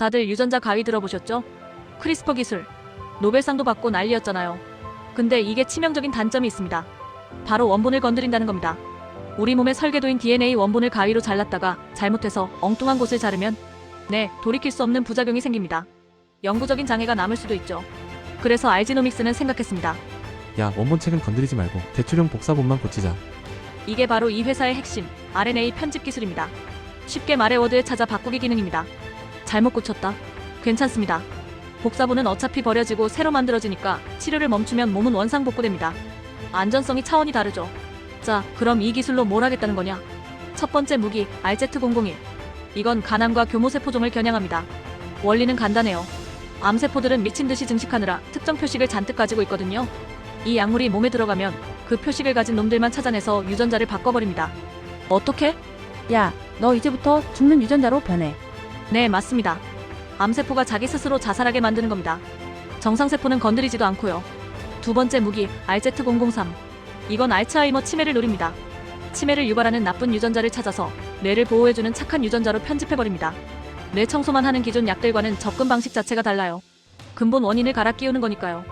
다들 유전자 가위 들어보셨죠? 크리스퍼 기술. 노벨상도 받고 난리였잖아요. 근데 이게 치명적인 단점이 있습니다. 바로 원본을 건드린다는 겁니다. 우리 몸의 설계도인 DNA 원본을 가위로 잘랐다가 잘못해서 엉뚱한 곳을 자르면 네, 돌이킬 수 없는 부작용이 생깁니다. 영구적인 장애가 남을 수도 있죠. 그래서 알지노믹스는 생각했습니다. 야 원본책은 건드리지 말고 대출용 복사본만 고치자. 이게 바로 이 회사의 핵심, RNA 편집 기술입니다. 쉽게 말해 워드에 찾아 바꾸기 기능입니다. 잘못 고쳤다. 괜찮습니다. 복사본은 어차피 버려지고 새로 만들어지니까 치료를 멈추면 몸은 원상 복구됩니다. 안전성이 차원이 다르죠. 자, 그럼 이 기술로 뭘 하겠다는 거냐? 첫 번째 무기, RZ001. 이건 간암과 교모세포종을 겨냥합니다. 원리는 간단해요. 암세포들은 미친 듯이 증식하느라 특정 표식을 잔뜩 가지고 있거든요. 이 약물이 몸에 들어가면 그 표식을 가진 놈들만 찾아내서 유전자를 바꿔버립니다. 어떻게? 야, 너 이제부터 죽는 유전자로 변해. 네, 맞습니다. 암세포가 자기 스스로 자살하게 만드는 겁니다. 정상세포는 건드리지도 않고요. 두 번째 무기, RZ003. 이건 알츠하이머 치매를 노립니다. 치매를 유발하는 나쁜 유전자를 찾아서 뇌를 보호해주는 착한 유전자로 편집해버립니다. 뇌 청소만 하는 기존 약들과는 접근 방식 자체가 달라요. 근본 원인을 갈아 끼우는 거니까요.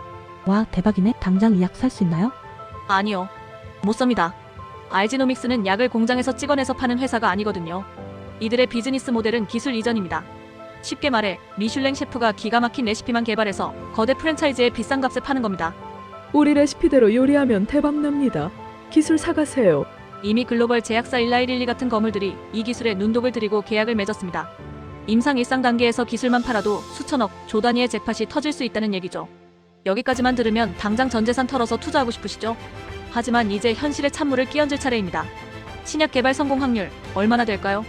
와, 대박이네. 당장 이 약 살 수 있나요? 아니요. 못 삽니다. 알지노믹스는 약을 공장에서 찍어내서 파는 회사가 아니거든요. 이들의 비즈니스 모델은 기술 이전입니다. 쉽게 말해 미슐랭 셰프가 기가 막힌 레시피만 개발해서 거대 프랜차이즈에 비싼 값에 파는 겁니다. 우리 레시피대로 요리하면 대박납니다. 기술 사가세요. 이미 글로벌 제약사 일라이릴리 같은 거물들이 이 기술에 눈독을 들이고 계약을 맺었습니다. 임상 일상 단계에서 기술만 팔아도 수천억, 조 단위의 잭팟이 터질 수 있다는 얘기죠. 여기까지만 들으면 당장 전 재산 털어서 투자하고 싶으시죠? 하지만 이제 현실의 찬물을 끼얹을 차례입니다. 신약 개발 성공 확률 얼마나 될까요?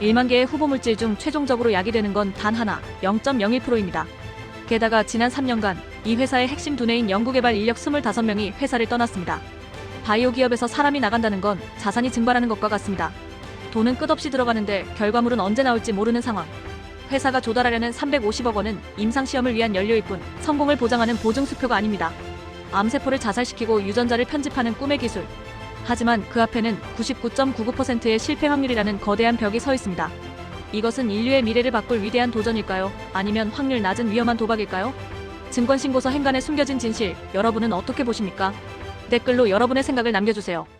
1만 개의 후보 물질 중 최종적으로 약이 되는 건 단 하나, 0.01%입니다. 게다가 지난 3년간 이 회사의 핵심 두뇌인 연구개발 인력 25명이 회사를 떠났습니다. 바이오 기업에서 사람이 나간다는 건 자산이 증발하는 것과 같습니다. 돈은 끝없이 들어가는데 결과물은 언제 나올지 모르는 상황. 회사가 조달하려는 350억 원은 임상 시험을 위한 연료일 뿐 성공을 보장하는 보증 수표가 아닙니다. 암세포를 자살시키고 유전자를 편집하는 꿈의 기술. 하지만 그 앞에는 99.99%의 실패 확률이라는 거대한 벽이 서 있습니다. 이것은 인류의 미래를 바꿀 위대한 도전일까요? 아니면 확률 낮은 위험한 도박일까요? 증권신고서 행간에 숨겨진 진실, 여러분은 어떻게 보십니까? 댓글로 여러분의 생각을 남겨주세요.